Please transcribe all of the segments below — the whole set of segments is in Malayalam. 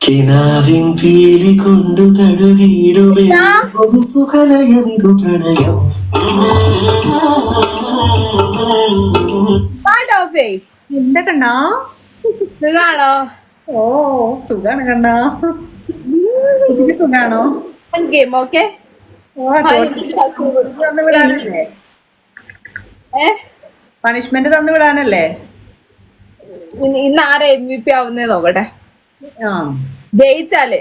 കിനാവിൻ പീലി കൊണ്ടു തഴുകിയിടുമേ സുഖലയമിതു പ്രണയം. എന്താ കണ്ണാ? സുഖാണോ? ഓ സുഖാണ് കണ്ണാ. സുഖാണോ? Game okay വിടാനല്ലേ? പണിഷ്മെന്റ് തന്നു വിടാനല്ലേ? ഇന്ന് ആരാ എം വി പി ആവുന്നേ നോക്കട്ടെ. ജയിച്ചാലേ?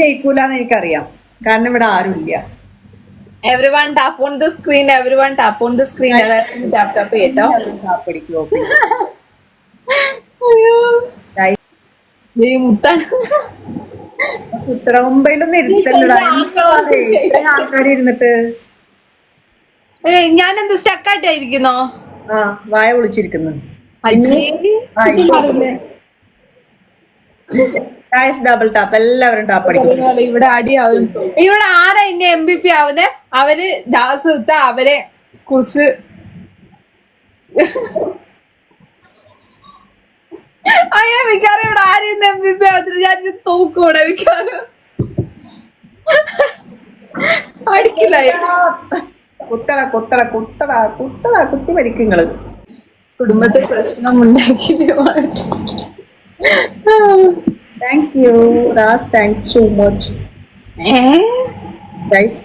ജയിക്കൂലെന്ന് എനിക്കറിയാം. കാരണം ഇവിടെ ആരുമില്ല everyone tap on the screen everyone tap on the screen tap tap കേട്ടോ അയ്യോ. മുത്താണ്. ഉത്തരവുമ്പയിലൊന്നും ഇരുത്തല്ലോ ആൾക്കാർ ഇരുന്നിട്ട്. ഞാൻ എന്ത് സ്റ്റക്കായിട്ടായിരിക്കുന്നോ ആ വായ വിളിച്ചിരിക്കുന്നു ഡബിൾ ടാപ്പ് എല്ലാവരും ടാപ്പ് അടിക്കും. ഇവിടെ അടിയാവും. ഇവിടെ ആരാ ഇനി എം ബി പി ആവുന്നത് അവർ ദാസ് വിത്ത അവരെ കുറിച്ച് അയ്യോ മിക്കാറും ഇവിടെ ആരും ഇന്ന് എം ബി പി ആവത്തില്ല. ഞാൻ തോക്കൂടെ മിക്കാറും അടിക്കില്ല. കുത്തട കുത്തട കുത്തട കുത്തട കുത്തി മരിക്കുങ്ങൾ. കുടുംബത്തെ പ്രശ്നം ഉണ്ടാക്കി താങ്ക് യു റാസ് താങ്ക് സോ മച്ച് ഗൈസ്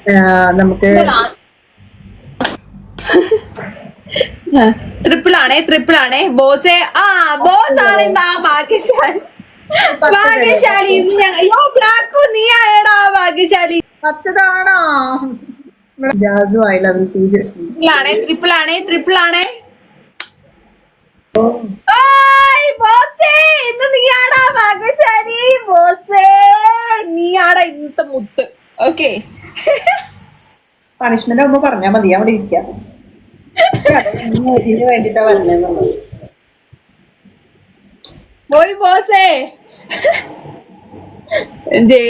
നമുക്ക് ട്രിപ്പിൾ ആണേ ട്രിപ്പിൾ ആണേ. ബോസേ ആ ബോസ് ആണ് എന്താ ഭാഗ്യശാലി. ഭാഗ്യശാലി ഇന്ന് ഞങ്ങ- അയ്യോ ബ്ലാക്കു നീ ആയടാ ഭാഗ്യശാലി പത്തതാണോ ജാസു ഐ ലവ് സീരിയസ്ലി ട്രിപ്പിൾ ആണേ ട്രിപ്പിൾ ആണേ ട്രിപ്പിൾ ആണേ. ഓയ് ബോസേ ഇന്ന് നീയാടാ ഭാഗ്യശാലി. ബോസേ നീയാടാ ഇന്നത്തെ മുത്ത്. ഓക്കെ പണിഷ്മെന്റ് ഒന്ന് പറഞ്ഞാ മതി അവിടെ ഇരിക്കാം. ഇതിന് വേണ്ടിട്ടാ പറഞ്ഞത് പോയി ബോസേ. ജേ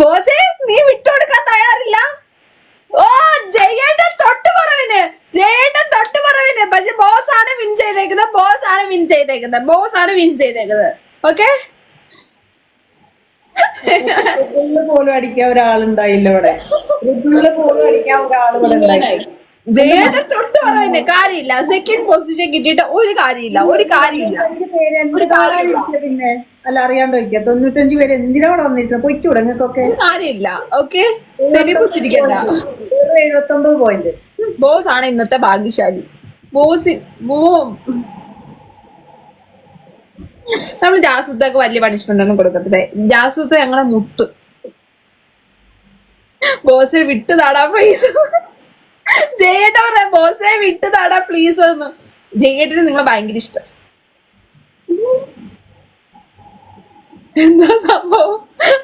ബോസേ നീ വിട്ടുകൊടുക്കാൻ തയ്യാറില്ല? ഓ ജയേട്ടൻ തൊട്ടുപറവിന് ജയേട്ടൻ തൊട്ട് പറവിന് പക്ഷെ ബോസ് ആണ് വിൻ ചെയ്തേക്കുന്നത് ബോസ് ആണ് വിൻ ചെയ്തേക്കുന്നത് ബോസ് ആണ് വിൻ ചെയ്തേക്കുന്നത്. ഓക്കെ പോലും അടിക്കാൻ ഒരാളുണ്ടായില്ല ഇവിടെ. പോലും അടിക്കാൻ ഒരാൾ ഇവിടെ ഉണ്ടായി തൊട്ട് പറവിന് കാര്യമില്ല. സെക്കൻഡ് പൊസിഷൻ കിട്ടിയിട്ട് ഒരു കാര്യമില്ല. ഒരു കാര്യമില്ല. പിന്നെ? അല്ല തൊണ്ണൂറ്റഞ്ച് പേര് എന്തിനാ ഇവിടെ വന്നിരിക്കുന്നത്? കാര്യമില്ല. ഓക്കെ ശരി പോയിന്റ് ബോസ് ആണ് ഇന്നത്തെ ഭാഗ്യശാലി. ബോസ് ബോ നമ്മൾ ജാസൂത്തൊക്കെ വലിയ പണിഷ്മെന്റ് ഒന്നും കൊടുക്കത്തില്ലേ. ജാസൂത്ത് ഞങ്ങളെ മുത്ത്. ബോസെ വിട്ടു താടാ പ്ലീസ് ജയേട്ട പറയാ ബോസെ വിട്ട് താടാ പ്ലീസ് എന്ന് ജയേട്ടിന് നിങ്ങളെ ഭയങ്കര ഇഷ്ടം. എന്താ സംഭവം?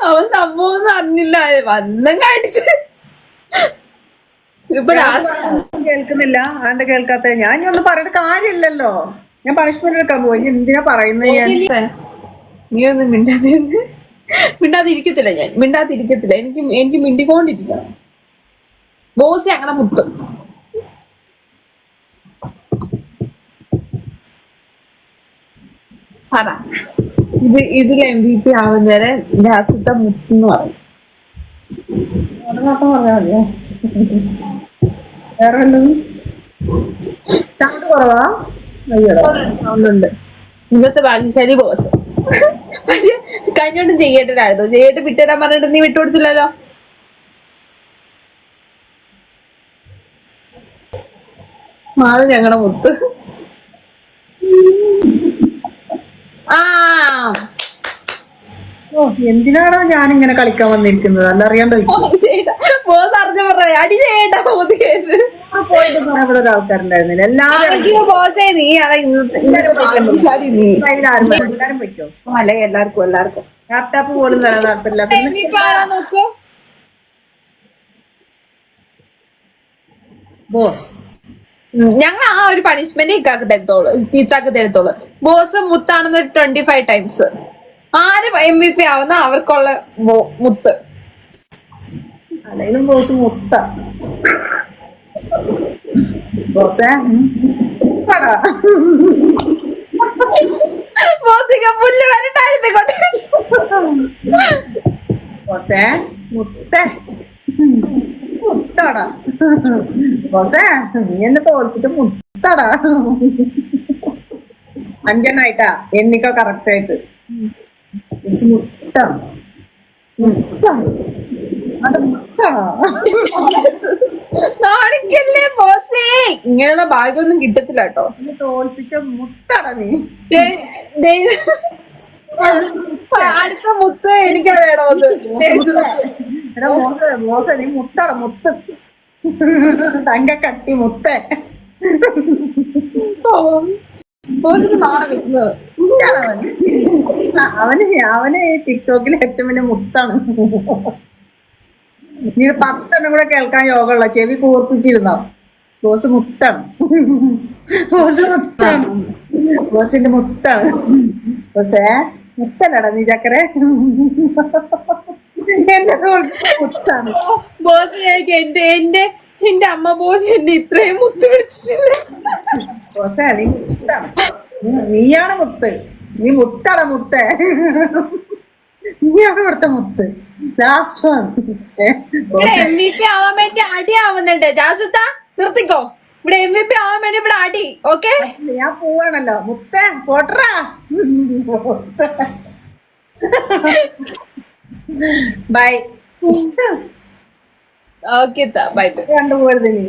അവൻ സംഭവം ഒന്നും അറിഞ്ഞില്ല. വന്നം കാണിച്ച്. ഇപ്പൊ കേൾക്കുന്നില്ല. ആണ്ട് കേൾക്കാത്ത? ഞാൻ ഇനി ഒന്നും പറഞ്ഞിട്ട് കാര്യമില്ലല്ലോ. ഞാൻ പണിഷ്മെന്റ് എടുക്കാൻ പോയി എന്തിനാ പറയുന്നത് നീ ഒന്നും മിണ്ടാതെ മിണ്ടാതിരിക്കത്തില്ല ഞാൻ. മിണ്ടാതിരിക്കത്തില്ല. എനിക്ക് എനിക്ക് മിണ്ടിക്കൊണ്ടിരിക്കണം. ബോസ് അങ്ങനെ മുട്ടും. പറ. ഇത് ഇതിൽ എം ബി പി ആവുന്നവരെ രാസുത്ത മുത്തെന്ന് പറയും. മതിയോ? വേറെ സൗണ്ട് കുറവാ? സൗണ്ട് ഉണ്ട്. ഇന്നത്തെ ഭാഗ്യശാലി ബോസ് പക്ഷെ കഴിഞ്ഞോണ്ടും ചെയ്യേണ്ടതായിരുന്നു. ചെയ്യേട്ട് വിട്ടുതരാൻ പറഞ്ഞിട്ട് നീ വിട്ടുകൊടുത്തില്ലല്ലോ മാറി ഞങ്ങളുടെ മുത്ത് ആ ഓ എന്തിനാണോ ഞാൻ ഇങ്ങനെ കളിക്കാൻ വന്നിരിക്കുന്നത്? അല്ല അറിയാണ്ടോ ബോസ് അറിഞ്ഞ പറഞ്ഞ അടി ചെയ്യണ്ട പോയിട്ട് ഇവിടെ ഒരു ആൾക്കാരുണ്ടായിരുന്നില്ല. എല്ലാവരും ബോസേ നീ. എല്ലാവരും വയ്ക്കോ അല്ലെങ്കിൽ എല്ലാവർക്കും എല്ലാവർക്കും. ലാപ്ടോപ്പ് പോലും നോക്കൂ? ബോസ് ഞങ്ങൾ ആ ഒരു പണിഷ്മെന്റ് ഇക്കാക്ക് തരത്തോളൂ ഇത്താക്കി തരത്തോളൂ ബോസ് മുത്താണെന്ന് ട്വന്റി ഫൈവ് ടൈംസ് ആര് എം വി പി ആവുന്ന അവർക്കുള്ള മുത്ത്. അല്ലെങ്കിലും ബോസ് മുത്ത. ബോസേ പറ. ബോസിക്ക് പുല്ല് വരണ്ടായിരുന്നു കൊണ്ട് ബോസേ മുത്തേ. മുത്തടാ. ബോസേ നീ എന്നെ തോൽപ്പിച്ച മുത്തടാ. അഞ്ചെണ്ണായിട്ടാ. എന്നിക്കോ കറക്റ്റ് ആയിട്ട്. എനിക്ക് മുട്ട. മുട്ട. അത് ബോസേ? ഇങ്ങനെയുള്ള ഭാഗ്യമൊന്നും കിട്ടത്തില്ല കേട്ടോ തോൽപ്പിച്ച മുത്തടാ നീ. അടുത്ത മുത്ത് എനിക്ക് വേണമെന്ന് എടാ മോശ മോശ നീ മുത്തട മുത്ത്. തങ്ക കട്ടി മുത്തേ ബോസിന് നാളെ അവന് അവന് അവന് ടിക്ടോക്കിൽ ഏറ്റവും വലിയ മുത്താണ്. നീ പത്തെണ്ണം കൂടെ കേൾക്കാൻ യോഗമുള്ള ചെവി കൂർപ്പിച്ചിരുന്നോ? ബോസ് മുത്താണ്. ബോസ് മുത്താണ്. ബോസിന്റെ മുത്താണ്. ബോസേ മുത്തല്ലടാ നീ ചക്കരെ മുത്താണ്. ബോസ് എന്റെ എന്റെ എന്റെ അമ്മ ബോസ് എന്നെ ഇത്രയും മുത്ത് പിടിച്ചില്ല? ബോസേ നീ മുത്താണ്. നീയാണ് മുത്ത്. നീ മുത്തട മുത്തേ. നീയാണ് ഇവിടുത്തെ മുത്ത്. Last one M V P ആവാൻ വേണ്ടി അടി ആവുന്നുണ്ട്. ജാസുത്ത നിർത്തിക്കോ. ഇവിടെ എം വി പി ആവാൻ വേണ്ടി ഇവിടെ അടി ഓക്കെ? ഞാൻ പോവാണല്ലോ. മുത്തേ പോട്ടറാ. ബൈ ഓക്കെ ബൈ ബൈ കണ്ടുപോരുത് നീ.